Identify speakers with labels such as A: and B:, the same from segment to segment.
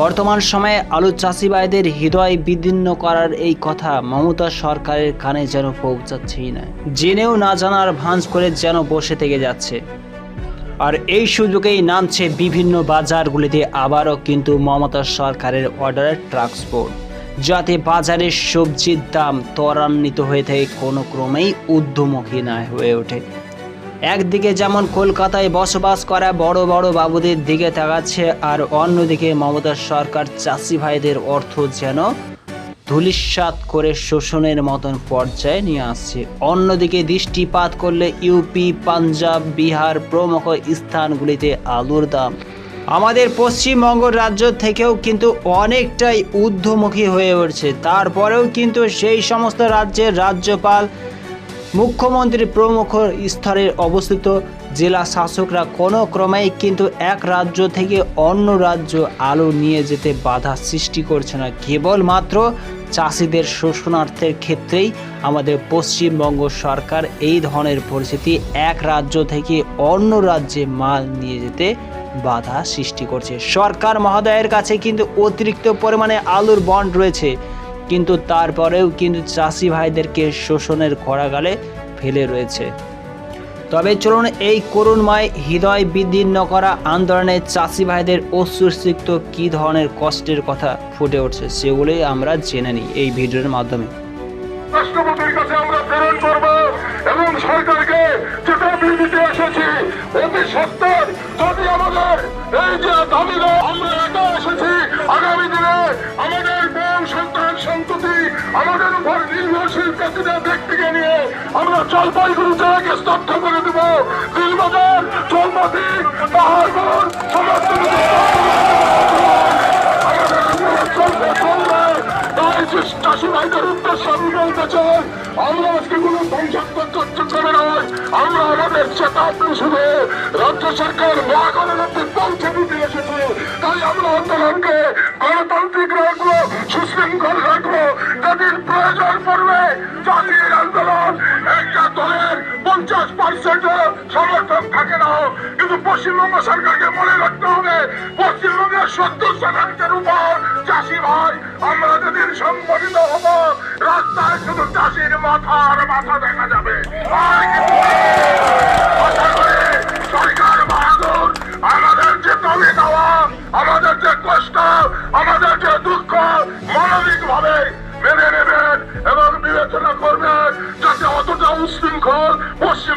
A: বর্তমান সময়ে আলু চাষি ভাইদের হৃদয় বিদীর্ণ করার এই কথা মমতা সরকারের কানে যেন পৌঁছাচ্ছেই না। জেনেও না জানার ভাঁজ করে যেন বসে থেকে যাচ্ছে। আর এই সুযোগেই নামছে বিভিন্ন বাজারগুলিতে আবারও কিন্তু মমতা সরকারের অর্ডারের ট্রান্সপোর্ট যাতে বাজারের সবজির দাম ত্বরান্বিত হয়ে থাকে, কোনো ক্রমেই ঊর্ধ্বমুখী না হয়ে ওঠে। একদিকে যেমন কলকাতায় বসবাস করা বড় বড় বাবুদের দিকে তাকাচ্ছে, আর অন্যদিকে মমতা সরকার চাষি ভাইদের অর্থ যেন ধুলিস্বাত করে শোষণের মতন পর্যায়ে নিয়ে আসছে। অন্যদিকে দৃষ্টিপাত করলে ইউপি, পাঞ্জাব, বিহার প্রমুখ স্থানগুলিতে আলুর দাম। আমাদের পশ্চিমবঙ্গ রাজ্য থেকেও কিন্তু অনেকটাই ঊর্ধ্বমুখী হয়ে উঠছে। তারপরেও কিন্তু সেই সমস্ত রাজ্যের রাজ্যপাল মুখ্যমন্ত্রী প্রমুখ স্তরে অবস্থিত জেলা শাসকরা কোনো ক্রমেই কিন্তু এক রাজ্য থেকে অন্য রাজ্য আলু নিয়ে যেতে বাধা সৃষ্টি করছে না। কেবলমাত্র চাষিদের শোষণার্থের ক্ষেত্রেই আমাদের পশ্চিমবঙ্গ সরকার এই ধরনের পরিস্থিতি এক রাজ্য থেকে অন্য রাজ্যে মাল নিয়ে যেতে বাধা সৃষ্টি করছে। সরকার মহোদয়ের কাছে কিন্তু অতিরিক্ত পরিমাণে আলুর বন্ড রয়েছে। কিন্তু তারপরেও কিন্তু চাষি ভাইদেরকে শোষণের কড়াগালে ফেলে রয়েছে। তবে চলুন এই করুণময় হৃদয় বিদীর্ণ করা আন্দোলনে চাষি ভাইদের অশ্রুসিক্ত কী ধরনের কষ্টের কথা ফুটে উঠছে সেগুলোই আমরা জেনে নিই এই ভিডিওর মাধ্যমে।
B: আমাদের আমাদের উপর নির্ভরশীল প্রতিটা ব্যক্তিকে নিয়ে আমরা জলপাইগুড়ি জেলাকে স্তব্ধ করে দেব। দিলবাজার চলপাতি পাহাড়গড় সমস্ত আমরা তাই আমরা সুশৃঙ্খল রাখব পড়বে জাতির আন্দোলন একটা দলের পঞ্চাশ পার্সেন্ট সমর্থন থাকে না। কিন্তু পশ্চিমবঙ্গ সরকারকে মনে রাখতে হবে, পশ্চিমবঙ্গের সত্তর শতাংশের উপর চাষি ভাই, আমরা যেদিন সংগঠিত হব, রাস্তায় শুধু চাষির মাথা আর মাথা দেখা যাবে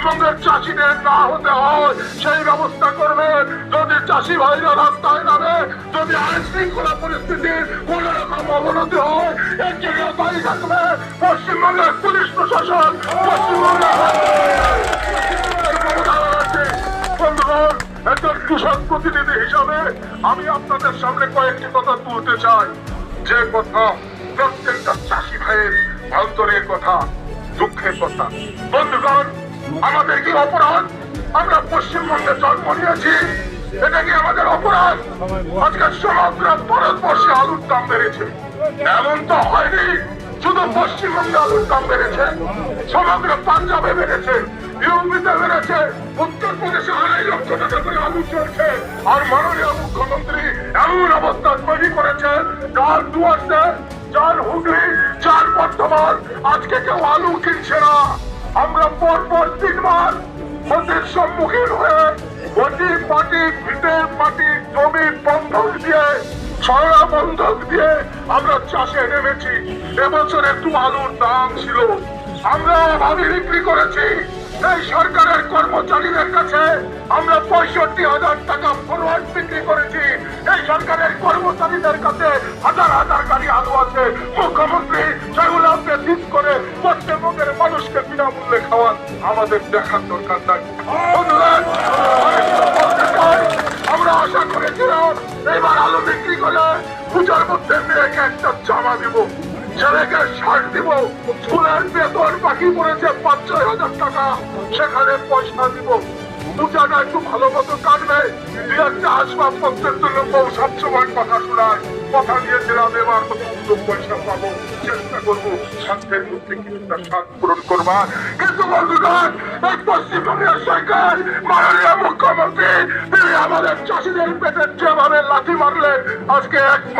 B: পশ্চিমবঙ্গের চাষিদের না হতে হয়, সেই ব্যবস্থা করবেন। যদি চাষি ভাইরা রাস্তায় নামে, যদি আইন শৃঙ্খলা পরিস্থিতির কোন রকম অবনতি হয়, এর জন্য থাকবে পশ্চিমবঙ্গের পুলিশ প্রশাসন। পশ্চিমবঙ্গের একজন কৃষক প্রতিনিধি হিসাবে আমি আপনাদের সামনে কয়েকটি কথা তুলতে চাই। যে কথা, প্রত্যেকটা চাষি ভাইয়ের অন্তরের কথা, দুঃখের কথা। বন্ধুগণ আমাদের কি অপরাধ? আমরা পশ্চিমবঙ্গে জন্ম নিয়েছি। এটা কি আমাদের অপরাধ? আজকে সমগ্র ভারতবর্ষে আলুর দাম বেড়েছে। এমন তো হয়নি, শুধু পশ্চিমবঙ্গে আলুর দাম বেড়েছে। সমগ্র পাঞ্জাবে বেড়েছে, ইউপিতে বেড়েছে, উত্তরপ্রদেশে আড়াই লক্ষ টাকা করে আলু চলছে। আর মাননীয় মুখ্যমন্ত্রী এমন অবস্থা তৈরি করেছে, যার দুয়ারতে, যার হুগলি, যার বর্ধমান, আজকে কেউ আলু কিনছে না। আমরা পর পর তিনবার ক্ষতির সম্মুখীন হয়ে গটি মাটি ভিটের মাটি, জমি, বন্ধক দিয়ে, ছড়া বন্ধক দিয়ে আমরা চাষে নেমেছি। এবছর একটু আলুর দাম ছিল। আমরা ভাবি বিক্রি করেছি। এই সরকারের কর্মচারীদের কাছে আমরা পঁয়ষট্টি হাজার টাকা ফরওয়ার্ড বিক্রি করেছি। এই সরকারের কর্মচারীদের কাছে বিনামূল্যে খাওয়ান আমাদের দেখার দরকার নাই। আমরা আশা করেছিলাম এবার আলু বিক্রি করে পূজার মধ্যে মেয়েকে একটা জামা দিব, ছেলেকে শার্ট দিব স্কুলের বেতন বাকি পড়েছে পাঁচ ছয় হাজার টাকা, সেখানে পয়সা দিব। পূজাটা একটু ভালো মতো কাটবে দু একটা আসবাবপত্রের জন্য বউ কথা শোনায়। কথা দিয়েছিলাম এবার দুটো পয়সা পাবো? চেষ্টা করব, স্বার্থের মধ্যে কিছুটা স্বাদ পূরণ করবার। কিন্তু বন্ধুগণ, এই পশ্চিমবঙ্গের সরকার মাননীয় মুখ্যমন্ত্রী, তিনি আমাদের চাষিদের পেটের যেভাবে লাথি মারলেন আজকে এক মাস